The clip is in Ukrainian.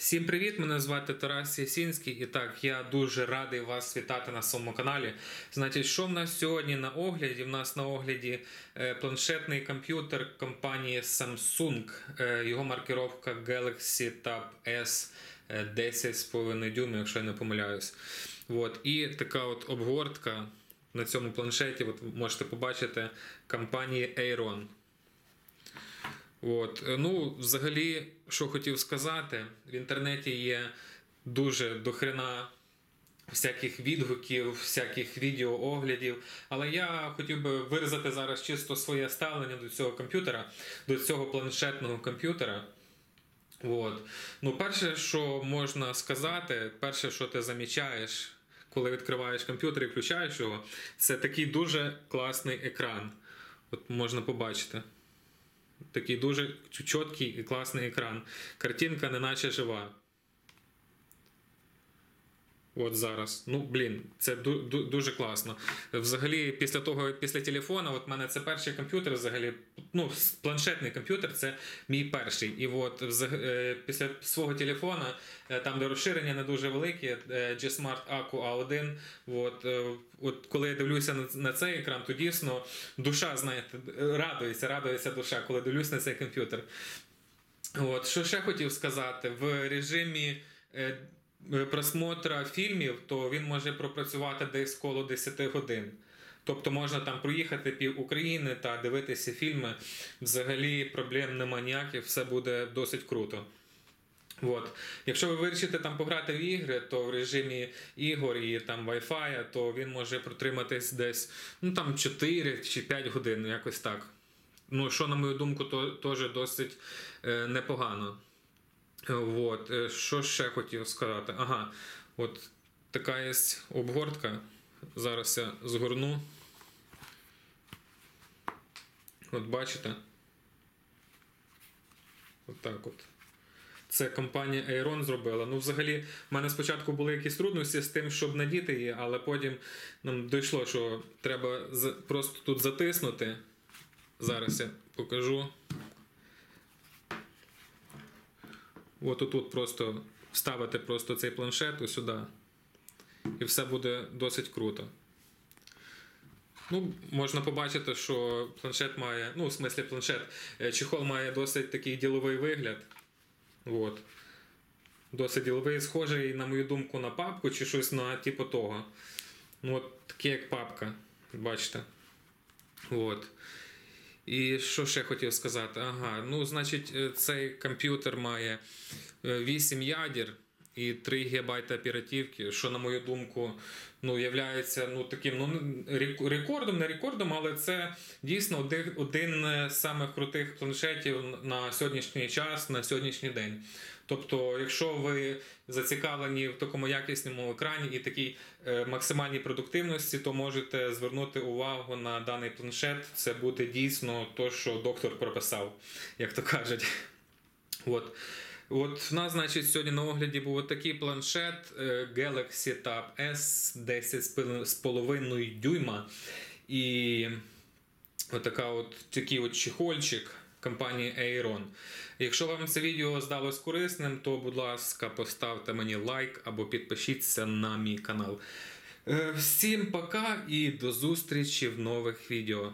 Всім привіт! Мене звати Тарас Ясінський. І так, я дуже радий вас вітати на своєму каналі. Значить, що в нас сьогодні на огляді? В нас на огляді е, планшетний комп'ютер компанії Samsung. Е, Його маркировка Galaxy Tab S е, 10,5 дюймів, якщо я не помиляюсь. От. І така от обгортка на цьому планшеті. От можете побачити компанії Aeron. От. е, Ну, взагалі, що хотів сказати, в інтернеті є дуже дохрена всяких відгуків, всяких відеооглядів. Але я хотів би виразити зараз чисто своє ставлення до цього комп'ютера, до цього планшетного комп'ютера. От. Ну, перше, що можна сказати, перше, що ти замічаєш, коли відкриваєш комп'ютер і включаєш його, це такий дуже класний екран. От можна побачити. Такий дуже чіткий і класний екран. Картинка неначе жива. От зараз. Ну, блін, це ду- ду- дуже класно. Взагалі, після того, після телефона, от мене це перший комп'ютер, взагалі, ну, планшетний комп'ютер, це мій перший. І от е, після свого телефона, е, там, де розширення не дуже великі, е, G-Smart Accu A1, от, от коли я дивлюся на, цей екран, то дійсно душа, знаєте, радується, радується душа, коли дивлюся на цей комп'ютер. От, що ще хотів сказати, в режимі просмотра фільмів, то він може пропрацювати десь коло 10 годин. Тобто можна там проїхати пів України та дивитися фільми. Взагалі проблем нема ніяких, все буде досить круто. От. Якщо ви вирішите там пограти в ігри, то в режимі ігор і там Wi-Fi, то він може протриматись десь ну, там 4 чи 5 годин, якось так. Ну, що, на мою думку, то теж досить е, непогано. От. е, Що ще хотів сказати? Ага, от така є обгортка. Зараз я згорну. От бачите? От от. Це компанія Aeron зробила. Ну, взагалі, в мене спочатку були якісь трудності з тим, щоб надіти її, але потім нам дійшло, що треба просто тут затиснути. Зараз я покажу. От тут просто вставити просто цей планшет сюди. І все буде досить круто. Ну, можна побачити, що планшет має, ну, в смислі планшет, е, чехол має досить такий діловий вигляд. От. Досить діловий, схожий, на мою думку, на папку чи щось на типу того. Ну, от таке, як папка. Бачите. От. І що ще хотів сказати? Ага, ну, значить, е, цей комп'ютер має е, 8 ядер і 3 ГБ оперативки, що, на мою думку, ну, являється ну, таким ну, рекордом, не рекордом, але це дійсно один, один з самих крутих планшетів на сьогоднішній час, на сьогоднішній день. Тобто, якщо ви зацікавлені в такому якісному екрані і такій е, максимальній продуктивності, то можете звернути увагу на даний планшет. Це буде дійсно то, що доктор прописав, як то кажуть. От. От в нас, значить, сьогодні на огляді був такий планшет е, Galaxy Tab S 10,5 дюйма. І отака от, такий от чехольчик компанії Aeron. Якщо вам це відео здалось корисним, то, будь ласка, поставте мені лайк або підпишіться на мій канал. Е, Всім пока і до зустрічі в нових відео.